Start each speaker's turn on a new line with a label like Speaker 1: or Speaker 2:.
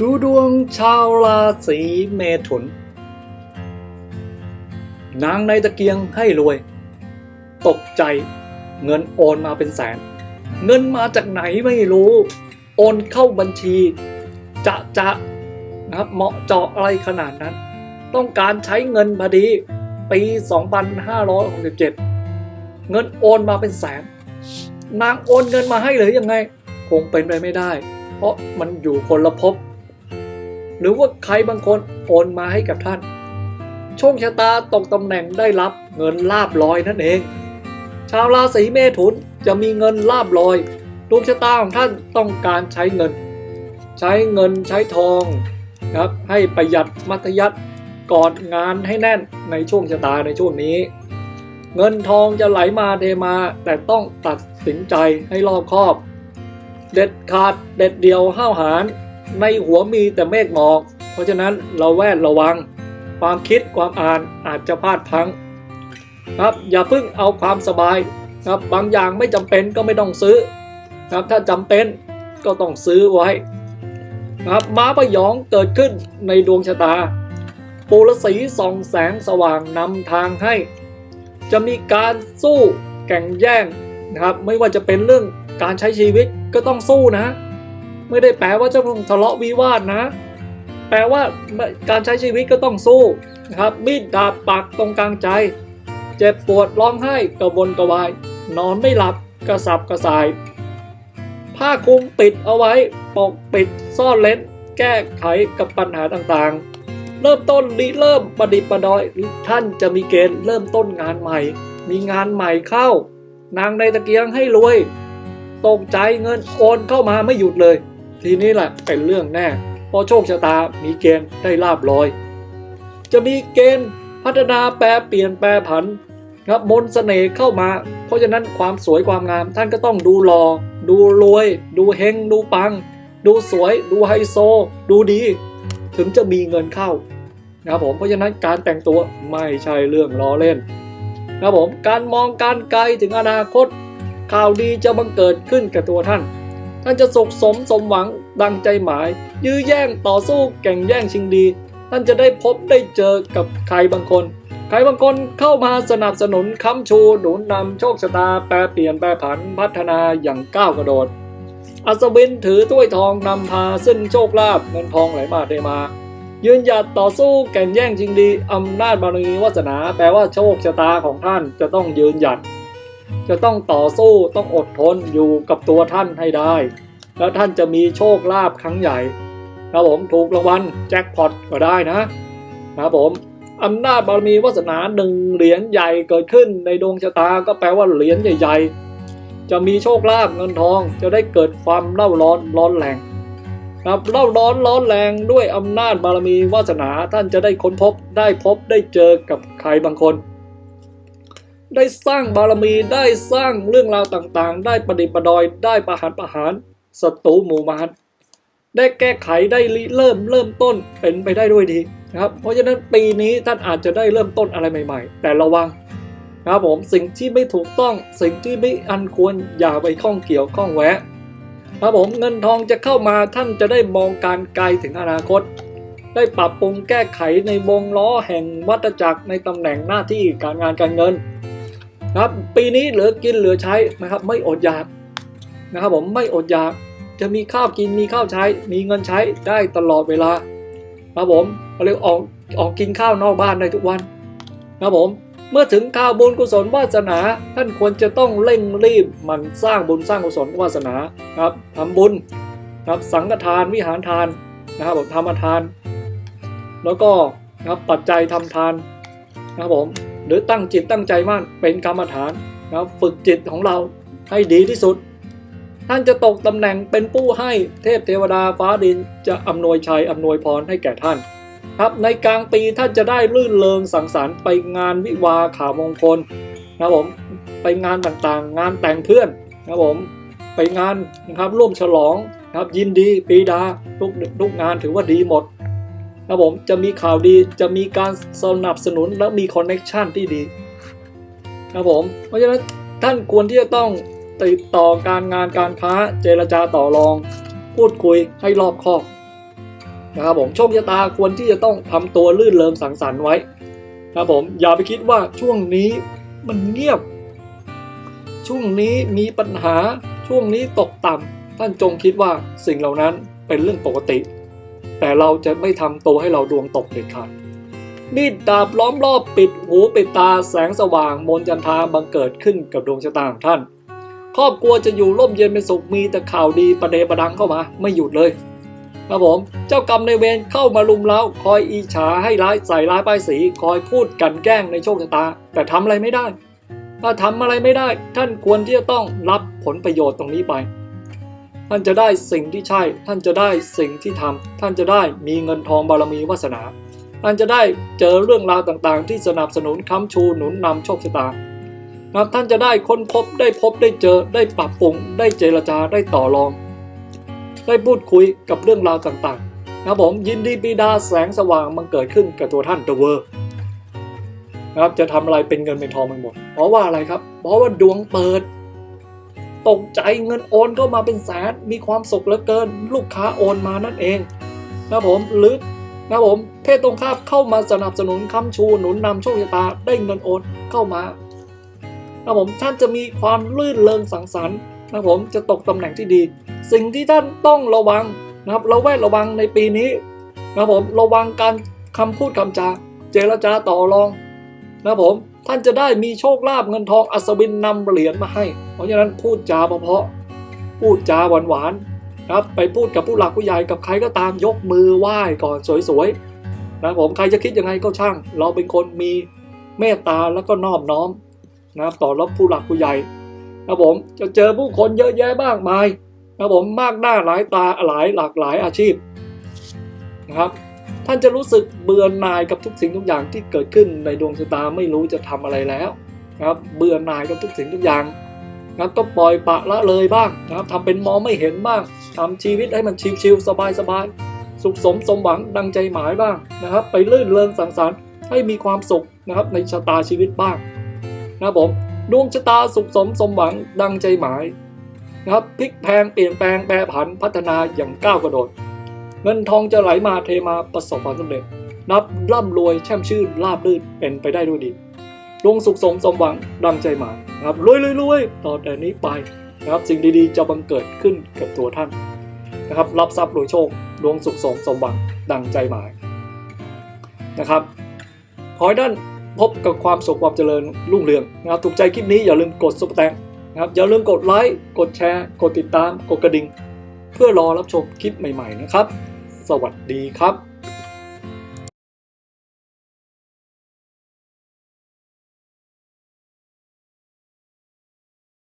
Speaker 1: ดูดวงชาวราศีเมถุน นางในตะเกียงให้รวย ตกใจเงินโอนมาเป็นแสน เงินมาจากไหนไม่รู้ โอนเข้าบัญชี จะจะนะครับเหมาะเจาะอะไรขนาดนั้น ต้องการใช้เงินพอดีปี 2567 เงินโอนมาเป็นแสน นางโอนเงินมาให้หรือยังไง คงเป็นไปไม่ได้ เพราะมันอยู่คนละภพ หรือว่าใครบางคนโอนมาให้กับท่าน โชคชะตาตกตำแหน่งได้รับเงินลาบลอยนั่นเอง ชาวราศีเมถุนจะมีเงินลาบลอยดวงชะตาของท่านต้องการใช้เงิน ใช้เงินใช้ทองครับให้ประหยัดมัธยัติกอดงานให้แน่นในช่วงชะตาในช่วงนี้ เงินทองจะไหลมาเทมาแต่ต้องตัดสินใจให้รอบคอบ เด็ดขาดเด็ดเดียวห้าวหาญ ในหัวมีแต่เมฆหมอก เพราะฉะนั้นเราแวดระวัง ความคิดความอ่านอาจจะพลาดพังครับอย่าเพิ่งเอาความสบายครับบางอย่างไม่จำเป็นก็ไม่ต้องซื้อครับถ้าจำเป็นก็ต้องซื้อไว้ครับม้าพยองเกิดขึ้นในดวงชะตา ปูรสีส่องแสงสว่างนำทางให้ จะมีการสู้แข่งแย่งนะครับ ไม่ว่าจะเป็นเรื่องการใช้ชีวิตก็ต้องสู้นะ ไม่ได้แปลว่าจะต้องทะเลาะวิวาทนะ แปลว่าการใช้ชีวิตก็ต้องสู้นะครับ มีดดาบปักตรงกลางใจ เจ็บปวดร้องไห้กระวนกระวาย นอนไม่หลับกระสับกระส่าย ผ้าคลุมปิดเอาไว้ปกปิดซ่อนเล้นแก้ไขกับปัญหาต่างๆ เริ่มต้นริเริ่มประดิษฐ์ประดอย ท่านจะมีเกณฑ์เริ่มต้นงานใหม่ มีงานใหม่เข้า นางในตะเกียงให้รวย ตกใจเงินโอนเข้ามาไม่หยุดเลย ทีนี้แหละเป็นเรื่องแน่เพราะโชคชะตามีเกณฑ์ได้ลาบลอย จะมีเกณฑ์พัฒนาแปรเปลี่ยนแปรผันครับมนต์เสน่ห์เข้ามา เพราะฉะนั้นความสวยความงามท่านก็ต้องดูหลอ่อดูรวย ดูเฮงดูปัง ดูสวย ดูไฮโซ ดูดี ถึงจะมีเงินเข้านะครับผมเพราะฉะนั้นการแต่งตัวไม่ใช่เรื่องล้อเล่นนะครับผมการมองการไกลถึงอนาคต ข่าวดีจะบังเกิดขึ้นกับตัวท่าน ท่านจะสุขสมสมหวังดังใจหมาย ยื้อแย่งต่อสู้แข่งแย่งชิงดี ท่านจะได้พบได้เจอกับใครบางคน ใครบางคนเข้ามาสนับสนุนค้ำชูหนุนนำโชคชะตาแปรเปลี่ยนแปรผันพัฒนาอย่างก้าวกระโดด อัศวินถือถ้วยทองนำพาซึ่งโชคลาภเงินทองไหลมาเทมา ยืนหยัดต่อสู้แข่งแย่งชิงดีอำนาจบารมีวาสนา แปลว่าโชคชะตาของท่านจะต้องยืนหยัด จะต้องต่อสู้ต้องอดทนอยู่กับตัวท่านให้ได้ แล้วท่านจะมีโชคลาภครั้งใหญ่ครับผมถูกรางวัลแจ็คพอตก็ได้นะนะครับผมอำนาจบารมีวาสนาหนึ่งเหรียญใหญ่เกิดขึ้นในดวงชะตาก็แปลว่าเหรียญใหญ่ ๆ จะมีโชคลาภเงินทองจะได้เกิดความเล่าร้อนร้อนแรงครับเล่าร้อนร้อนแรงด้วยอำนาจบารมีวาสนาท่านจะได้ค้นพบได้พบได้เจอกับใครบางคน ได้สร้างบารมีได้สร้างเรื่องราวต่างๆ ได้ประดิษฐ์ประดอยได้ประหารประหารศัตรูหมู่มารได้แก้ไขได้เริ่มเริ่มต้นเป็นไปได้ด้วยดีนะครับ เพราะฉะนั้นปีนี้ท่านอาจจะได้เริ่มต้นอะไรใหม่ ๆ แต่ระวังนะครับผมสิ่งที่ไม่ถูกต้องสิ่งที่ไม่อันควรอย่าไปข้องเกี่ยวข้องแวะครับผมเงินทองจะเข้ามาท่านจะได้มองการไกลถึงอนาคต ได้ปรับปรุงแก้ไขในวงล้อแห่งวัฏจักรในตำแหน่งหน้าที่การงานการเงิน ครับปีนี้เหลือกินเหลือใช้นะครับ ไม่อดอยากนะครับผมไม่อดอยากจะมีข้าวกินมีข้าวใช้ มีเงินใช้ได้ตลอดเวลาครับผมเรียกออกออกกินข้าวนอกบ้านได้ทุกวันครับผมเมื่อถึงข่าวบุญกุศลวาสนา ท่านควรจะต้องเร่งรีบมันสร้างบุญสร้างกุศลวาสนาครับทำบุญครับสังฆทานวิหารทานนะครับผมทำทาน แล้วก็นะครับปัจจัยทำทานนะครับผม หรือตั้งจิตตั้งใจมั่นเป็นกรรมฐานนะครับฝึกจิตของเราให้ดีที่สุด ท่านจะตกตำแหน่งเป็นผู้ให้เทพเทวดาฟ้าดินจะอำนวยชัยอำนวยพรให้แก่ท่าน ครับในกลางปีท่านจะได้ลื่นเลงสังสรรค์ไปงานวิวาข่าวมงคลนะครับผมไปงานต่างๆ งานแต่งเพื่อนนะครับผมไปงานนะครับร่วมฉลองครับยินดีปีดาทุกทุกงานถือว่าดีหมด ครับผมจะมีข่าวดีจะมีการสนับสนุนและมีคอนเน็ชันที่ดีครับผมเพราะฉะนั้นท่านควรที่จะต้องติดต่อการงานการค้าเจรจาต่อรอง พูดคุยให้รอบคอบนะครับผมโชคชะตาควรที่จะต้องทำตัวลื่นเริงสังสรรค์ไว้นะครับผมอย่าไปคิดว่าช่วงนี้มันเงียบ ช่วงนี้มีปัญหาช่วงนี้ตกต่ำท่านจงคิดว่าสิ่งเหล่านั้นเป็นเรื่องปกติ แต่เราจะไม่ทำตัวให้เราดวงตกเด็ดขาดมีดดาบล้อมรอบปิดหูปิดตาแสงสว่างมนจันทราบังเกิดขึ้นกับดวงชะตาของท่าน ครอบครัวจะอยู่ร่มเย็นเป็นสุขมีแต่ข่าวดีประเดประดังเข้ามา ไม่หยุดเลยครับผมเจ้ากรรมในเวรเข้ามาลุมเล้าคอยอีฉาให้ร้ายใส่ร้ายป้ายสีคอยพูดกันแกล้งในโชคชะตา แต่ทำอะไรไม่ได้ ถ้าทำอะไรไม่ได้ ท่านควรที่จะต้องรับผลประโยชน์ตรงนี้ไป ท่านจะได้สิ่งที่ใช่ ท่านจะได้สิ่งที่ทำท่านจะได้มีเงินทองบารมีวาสนา ท่านจะได้เจอเรื่องราวต่างๆ ที่สนับสนุนค้ำชูหนุนนำโชคชะตานะครับท่านจะได้ค้นพบได้พบได้เจอได้ปรับปรุง ได้เจรจาได้ต่อรอง ได้พูดคุยกับเรื่องราวต่างๆนะครับผมยินดีปีดาแสงสว่างมันเกิดขึ้นกับตัวท่านเดอะเวอร์นะครับจะทำอะไรเป็นเงินเป็นทองมันหมด เพราะว่าอะไรครับ เพราะว่าดวงเปิด ตกใจเงินโอนเข้ามาเป็นแสนมีความสุขเหลือเกิน ลูกค้าโอนมานั่นเองนะผมหรือนะผมเพศตรงข้ามเข้ามาสนับสนุนค้ำชูหนุนนำโชคชะตาได้เงินโอนเข้ามานะผมท่านจะมีความลื่นเริงสังสรรค์นะผมจะตกตำแหน่งที่ดี สิ่งที่ท่านต้องระวังนะครับระแวดระวังในปีนี้นะผมระวังการคำพูดคำจา เจรจาต่อรองนะผม ท่านจะได้มีโชคลาภเงินทองอัศวินนำเหรียญมาให้ เพราะฉะนั้นพูดจาเพาะๆพูดจาหวานๆนะครับไปพูดกับผู้หลักผู้ใหญ่กับใครก็ตามยกมือไหว้ก่อนสวยๆนะผมใครจะคิดยังไงก็ช่าง เราเป็นคนมีเมตตาแล้วก็นอบน้อมนะต่อรับผู้หลักผู้ใหญ่นะผมจะเจอผู้คนเยอะแยะมากมายนะผมมากหน้าหลายตาหลายหลากหลายอาชีพนะครับ ท่านจะรู้สึกเบื่อหน่ายกับทุกสิ่งทุกอย่างที่เกิดขึ้นในดวงชะตาไม่รู้จะทำอะไรแล้วนะครับ เบื่อหน่ายกับทุกสิ่งทุกอย่างนะก็ปล่อยปะละเลยบ้างนะครับทำเป็นมองไม่เห็นบ้างทำชีวิตให้มันชิวๆสบายๆสุขสมสมหวังดังใจหมายบ้างนะครับ ไปลื่นเริงสังสรรค์ให้มีความสุขนะครับในชะตาชีวิตบ้างนะครับผมดวงชะตาสุขสมสมหวังดังใจหมายนะครับพลิกแพงเปลี่ยนแปลงแปรผันพัฒนาอย่างก้าวกระโดด เงินทองจะไหลมาเทมาประสบความสำเร็จ นับร่ำรวยแช่มชื่นราบรื่นเป็นไปได้ด้วยดีดวงสุขสมสมหวังดังใจหมายนะครับรวยรวยรวยต่อแต่นี้ไปนะครับสิ่งดีๆจะบังเกิดขึ้นกับตัวท่านนะครับ รับทรัพย์รวยโชคดวงสุขสมสมหวังดังใจหมายนะครับขอให้ท่านพบกับความสุขความเจริญรุ่งเรืองนะครับถูกใจคลิปนี้อย่าลืมกดซุปเปอร์แตงนะครับอย่าลืมกดไลค์กดแชร์ กดติดตาม กดกระดิ่ง เพื่อรอรับชมคลิปใหม่ ๆ นะครับ สวัสดีครับ